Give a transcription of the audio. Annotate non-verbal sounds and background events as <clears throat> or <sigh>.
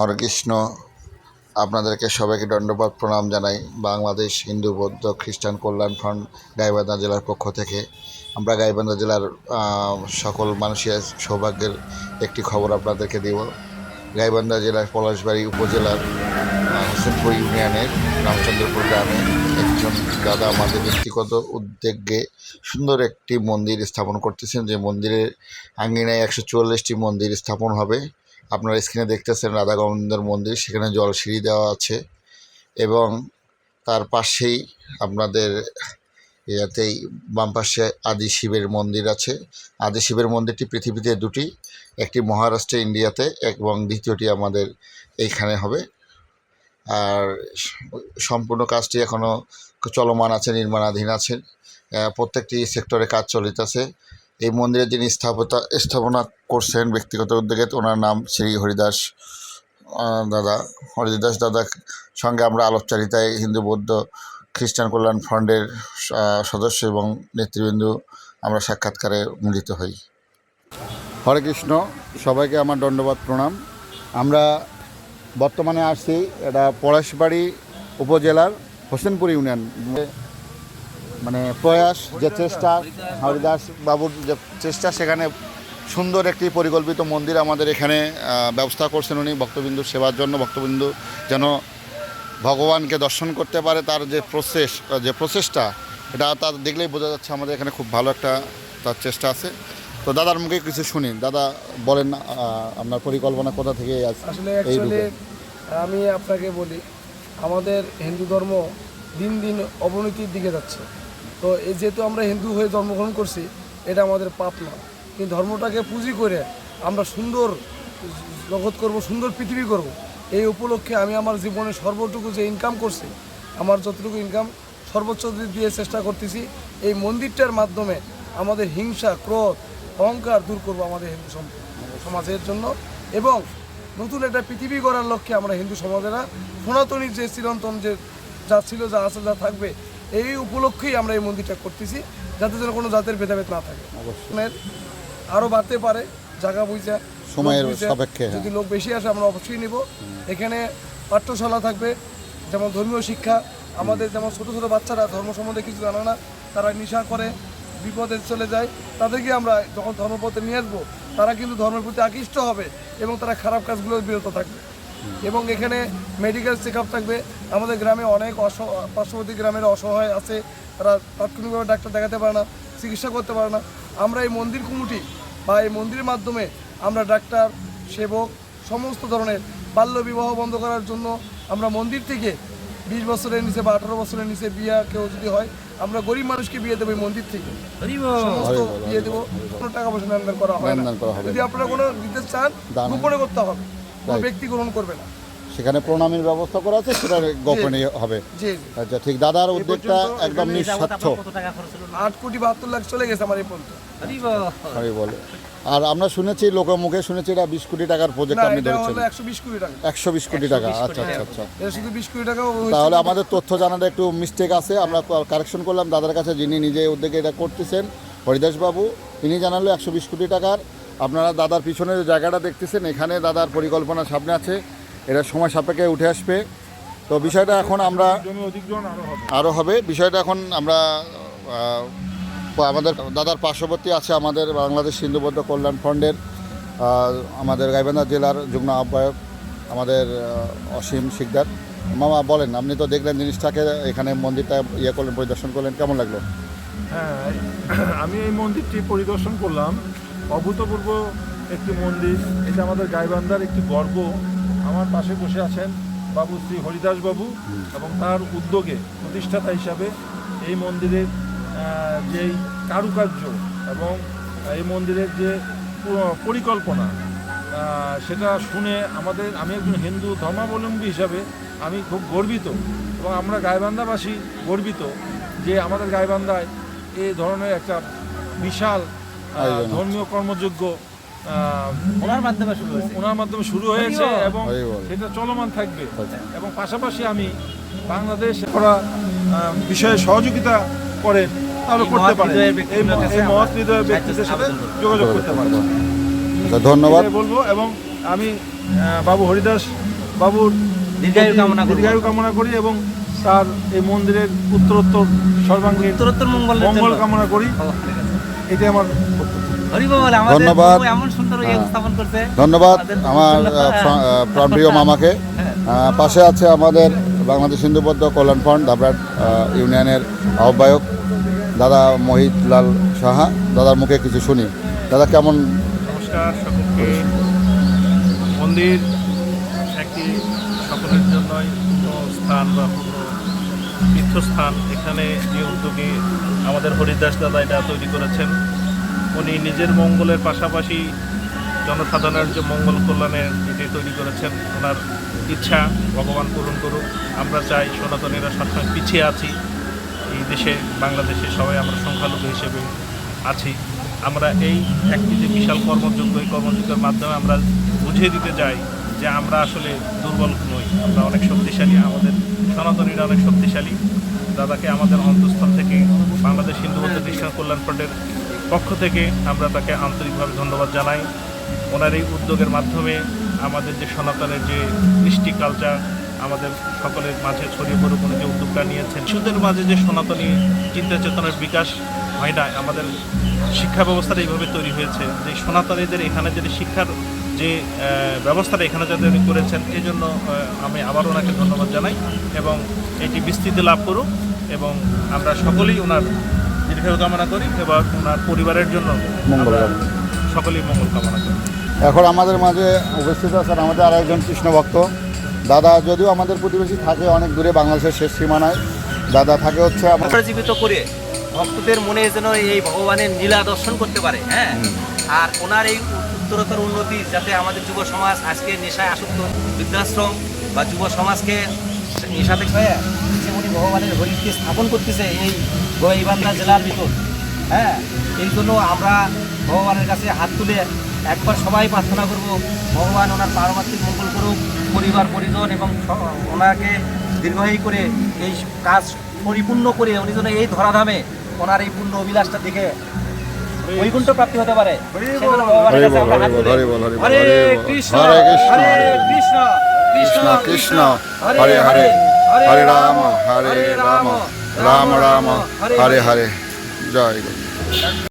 হরে কৃষ্ণ আপনাদেরকে সবাইকে দণ্ডপাত প্রণাম জানাই। বাংলাদেশ হিন্দু বৌদ্ধ খ্রিস্টান কল্যাণ ফ্রন্ট, গাইবান্ধা জেলার পক্ষ থেকে। আমরা গাইবান্ধা জেলার সকল মানুষের সৌভাগ্যের একটি খবর আপনাদেরকে দেব। গাইবান্ধা জেলার পলাশবাড়ি উপজেলার হোসেনপুর ইউনিয়নের রামচন্দ্রপুর গ্রামে একজন দাদা আমাদের ব্যক্তিগত উদ্যোগে সুন্দর একটি মন্দির স্থাপন করতেছেন। যে মন্দিরের আঙ্গিনায় একশো চুয়াল্লিশটি মন্দির স্থাপন হবে। আপনারা স্ক্রিনে দেখতেছেন রাধা গোবিন্দর মন্দির, সেখানে জল সিঁড়ি দেওয়া আছে এবং তার পাশেই আপনাদের ইয়াতেই বাম পাশে আদি শিবের মন্দির আছে। আদি শিবের মন্দিরটি পৃথিবীতে দুটি, একটি মহারাষ্ট্রে, ইন্ডিয়াতে, এবং দ্বিতীয়টি আমাদের এইখানে হবে। আর সম্পূর্ণ কাজটি এখনও চলমান আছে নির্মাণাধীন আছে। প্রত্যেকটি সেক্টরে কাজ চলিতেছে। এই মন্দিরে যিনি স্থাপতা স্থাপনা করছেন ব্যক্তিগত উদ্যোগে ওনার নাম শ্রী হরিদাস দাদা হরিদাস দাদার সঙ্গে আমরা আলোকচারিতায় হিন্দু বৌদ্ধ খ্রিস্টান কল্যাণ আহ, সদস্য এবং নেতৃবৃন্দ আমরা সাক্ষাৎকারে মিলিত হই। হরে কৃষ্ণ সবাইকে আমার দণ্ডবাদ প্রণাম। আমরা বর্তমানে আসছি, এটা পলাশবাড়ি উপজেলার হোসেনপুর ইউনিয়ন। মানে প্রয়াস যে চেষ্টা, হরিদাস বাবুর যে চেষ্টা, সেখানে সুন্দর একটি পরিকল্পিত মন্দির আমাদের এখানে ব্যবস্থা করছেন উনি। ভক্তবিন্দুর সেবার জন্য ভক্তবিন্দু যেন ভগবানকে দর্শন করতে পারে, তার যে প্রসেস, যে প্রসেসটা এটা তার দেখলেই বোঝা যাচ্ছে আমাদের এখানে খুব ভালো একটা তার চেষ্টা আছে। তো দাদার মুখে কিছু শুনি। দাদা বলেন আপনার পরিকল্পনা কোথা থেকে আসলে অ্যাকচুয়ালি আমি আপনাকে বলি আমাদের হিন্দু ধর্ম দিন দিন অবনতির দিকে যাচ্ছে। তো এই যেহেতু আমরা হিন্দু হয়ে জন্মগ্রহণ করছি এটা আমাদের পাপ না। কিন্তু ধর্মটাকে পুঁজি করে আমরা সুন্দর জগৎ করব সুন্দর পৃথিবী করব। এই উপলক্ষে আমি আমার জীবনে সর্বটুকু যে ইনকাম করছি আমার যতটুকু ইনকাম সর্বোচ্চ দিয়ে চেষ্টা করতেছি এই মন্দিরটার মাধ্যমে আমাদের হিংসা ক্রোধ অহংকার দূর করব আমাদের হিন্দু সম- সমাজের জন্য। এবং নতুন একটা পৃথিবী গড়ার লক্ষ্যে আমরা হিন্দু সমাজেরা সনাতনীর যে চিরন্তন যে যা ছিল যা আছে যা থাকবে এই উপলক্ষেই আমরা এই মন্দিরটা করতেছি যাতে যেন কোনো জাতের ভেদাভেদ না থাকে। আরও বাড়তে পারে জায়গা বুঝা সময়ের সাপেক্ষে, হ্যাঁ। যদি লোক বেশি আসে আমরা অবশ্যই নিব। এখানে পাঠ্যশালা থাকবে যেমন ধর্মীয় শিক্ষা। আমাদের যেমন ছোটো ছোটো বাচ্চারা ধর্ম সম্বন্ধে কিছু জানে না তারা নেশা করে বিপদে চলে যায়, তাদেরকে আমরা যখন ধর্মপথে নিয়ে আসব, তারা কিন্তু ধর্মের প্রতি আকৃষ্ট হবে এবং তারা খারাপ কাজগুলো বিরত থাকবে। এবং এখানে মেডিকেল চেক থাকবে। আমাদের গ্রামে অনেক পার্শ্ববর্তী গ্রামের অসহায় আছে, তারা তাৎক্ষণিকভাবে ডাক্তার দেখাতে পারে না, চিকিৎসা করতে পারে না। আমরা এই মন্দির কমিটি বা এই মন্দিরের মাধ্যমে আমরা ডাক্তার, সেবক, সমস্ত ধরনের বাল্য বিবাহ বন্ধ করার জন্য আমরা মন্দির থেকে বিশ বছরের নিচে বা আঠারো বছরের নিচে বিয়া কেউ যদি হয় আমরা গরিব মানুষকে বিয়ে দেবো এই মন্দির থেকে। সমস্ত বিয়ে দেবো কোনো টাকা পয়সা লেনদেন করা হয় না। যদি আপনারা কোনো দিতে চান উপরে গোপনে করতে হবে। কোনো ব্যক্তি গ্রহণ করবে না। সেখানে প্রণামের ব্যবস্থা করা আছে সেটা গোপনে হবে। আচ্ছা ঠিক দাদার উদ্যোগটা একদম নিঃস্বার্থ। আট কোটি বাহাত্তর লাখ চলে গেছে আমার এই পর্যন্ত। বলে। আর আমরা শুনেছি লোকের মুখে শুনেছি এটা বিশ কোটি টাকার প্রজেক্ট আপনি ধরেছেন। একশো বিশ কোটি টাকা। একশো বিশ কোটি টাকা আচ্ছা আচ্ছা আচ্ছা। শুধু বিশ কোটি টাকা তাহলে আমাদের তথ্য জানার একটু মিস্টেক আছে। আমরা কারেকশন করলাম দাদার কাছে যিনি নিজে উদ্যোগে এটা করতেছেন হরিদাস বাবু তিনি জানালো একশো বিশ কোটি টাকার। আপনারা দাদার পিছনে যে জায়গাটা দেখতেছেন এখানে দাদার পরিকল্পনা সামনে আছে। এটা সময় সাপেক্ষে উঠে আসবে। তো বিষয়টা এখন আমরা আরও হবে। বিষয়টা এখন আমরা আমাদের দাদার পার্শ্ববর্তী আছে আমাদের বাংলাদেশ হিন্দু বৌদ্ধ কল্যাণ আহ, আমাদের গাইবান্ধা জেলার যুগ্ম আহ্বায়ক আমাদের অসীম শিকদার। মামা বলেন আপনি তো দেখলেন জিনিসটাকে এখানে মন্দিরটা ইয়ে করলেন পরিদর্শন করলেন কেমন লাগল? হ্যাঁ <clears throat> আমি এই মন্দিরটি পরিদর্শন করলাম। অভূতপূর্ব একটি মন্দির এটা আমাদের গাইবান্ধার একটি গর্ব। আমার পাশে বসে আছেন বাবু শ্রী হরিদাস বাবু এবং তার উদ্যোগে প্রতিষ্ঠাতা হিসাবে এই মন্দিরের যেই কারুকার্য এবং এই মন্দিরের যে পরিকল্পনা সেটা শুনে আমাদের আমি একজন হিন্দু ধর্মাবলম্বী হিসাবে আমি খুব গর্বিত এবং আমরা গাইবান্ধাবাসী গর্বিত যে আমাদের গাইবান্ধায় এই ধরনের একটা বিশাল। ধর্মীয় কর্মযোগ্য ওনার মাধ্যমে শুরু হয়েছে। ওনার মাধ্যমে শুরু হয়েছে এবং সেটা চলমান থাকবে। আচ্ছা। এবং পাশাপাশি আমি বাংলাদেশ করা বিষয়ে সহযোগিতা করে তাহলে করতে পারে। এই মহৎ হৃদয়ের ব্যক্তিদের সাথে যোগাযোগ করতে পারে আচ্ছা ধন্যবাদ। বলব এবং আমি বাবু হরিদাস বাবুর দীর্ঘায়ু কামনা। দীর্ঘায়ু কামনা করি এবং তার এই মন্দিরের উত্তরোত্তর সর্বাঙ্গীন উত্তরোত্তর মঙ্গলের মঙ্গল কামনা করি। এটাই আমার হরি বল আমাদের ধন্যবাদ। বাবু এমন সুন্দর ইয়ে স্থাপন করছে। ধন্যবাদ আমার হ্যাঁ। প্রাণপ্রিয় মামাকে। পাশে আছে আমাদের বাংলাদেশ হিন্দুবদ্ধ কল্যাণ ফ্রন্ট ধাবরাট ইউনিয়নের আহ্বায়ক। দাদা মোহিত লাল সাহা, দাদার মুখে কিছু শুনি। দাদা, কেমন? নমস্কার সকলকে। মন্দির একটি সকলের জন্যই স্থান বা তীর্থস্থান। এখানে যে উদ্যোগে আমাদের হরিদাস দাদা এটা তৈরি করেছেন, উনি নিজের মঙ্গলের পাশাপাশি জনসাধারণের যে মঙ্গল কল্যাণের এটি তৈরি করেছেন, ওনার ইচ্ছা, ভগবান পূরণ করুক। আমরা চাই সনাতনীরা সবসময় পিছিয়ে আছি। দেশে, বাংলাদেশে সবাই আমরা সংখ্যালঘু হিসেবে আছি। আমরা এই একটি যে বিশাল কর্মযোগ্য এই কর্মযোগ্যের মাধ্যমে আমরা বুঝিয়ে দিতে চাই যে আমরা আসলে দুর্বল নই। আমরা অনেক শক্তিশালী, আমাদের সনাতনীরা অনেক শক্তিশালী। দাদাকে আমাদের অন্তঃস্থল থেকে বাংলাদেশ হিন্দু বৌদ্ধ খ্রিস্টান কল্যাণ ফ্রন্টের পক্ষ থেকে আমরা তাকে আন্তরিকভাবে ধন্যবাদ জানাই। ওনার এই উদ্যোগের মাধ্যমে আমাদের যে সনাতনের যে কৃষ্টি কালচার আমাদের সকলের মাঝে ছড়িয়ে পড়ুক উনি যে উদ্যোগটা নিয়েছেন। শিশুদের মাঝে যে সনাতনী চিন্তা চেতনার বিকাশ হয় না আমাদের শিক্ষা ব্যবস্থাটা এইভাবে তৈরি হয়েছে। যে সনাতনীদের এখানে যদি শিক্ষার যে ব্যবস্থাটা এখানে যাতে উনি করেছেন এই জন্য আমি আবার ওনাকে ধন্যবাদ জানাই এবং এটি বিস্তৃতি লাভ করুক এবং আমরা সকলেই ওনার দীর্ঘায়ু কামনা করি এবং ওনার পরিবারের জন্য সকলেই মঙ্গল কামনা করি। এখন আমাদের মাঝে উপস্থিত আছেন আমাদের আরেকজন কৃষ্ণ ভক্ত দাদা যদিও আমাদের প্রতিবেশী থাকে অনেক দূরে বাংলাদেশের শেষ সীমানায়। দাদা থাকে হচ্ছে আমার পুনর্জীবিত করে ভক্তদের মনে যেন এই ভগবানের নীলা দর্শন করতে পারে হ্যাঁ? আর ওনার এই উত্তরোত্তর উন্নতি যাতে আমাদের যুব সমাজ আজকে নেশায় আসক্ত বৃদ্ধাশ্রম বা যুব সমাজকে নেশা থেকে হয়ে উনি ভগবানের হরিকে স্থাপন করতেছে এই গোয়াইবান্ধা জেলার ভিতর হ্যাঁ? এই জন্য আমরা ভগবানের কাছে হাত তুলে একবার সবাই প্রার্থনা করব ভগবান ওনার পারমাত্মিক মঙ্গল করুক পরিবার পরিজন এবং ওনাকে দীর্ঘায়ী করে এই কাজ পরিপূর্ণ করে উনি যেন এই ধরাধামে ওনার এই পূর্ণ অভিলাষটা দেখে বৈকুণ্ঠ প্রাপ্তি হতে পারে। হরে কৃষ্ণ হরে কৃষ্ণ কৃষ্ণ কৃষ্ণ হরে হরে হরে রাম হরে রাম রাম রাম হরে হরে জয় গুরু।